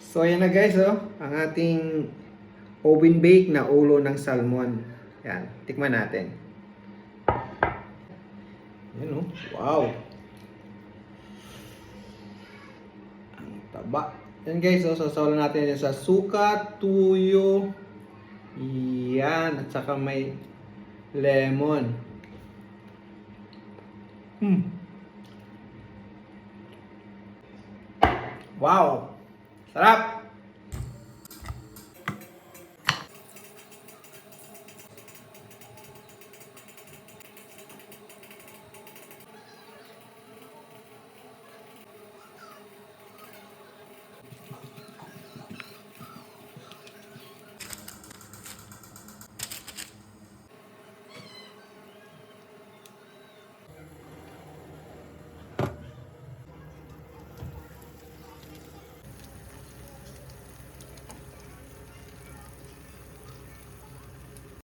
So ayan na guys, oh, ang ating oven bake na ulo ng salmon. Yan, tikman natin. Yan oh, wow. Ang taba. Yan guys, oh, sasawalan natin yan sa suka, tuyo, yan, at saka may lemon. Hmm. Wow! Sarap!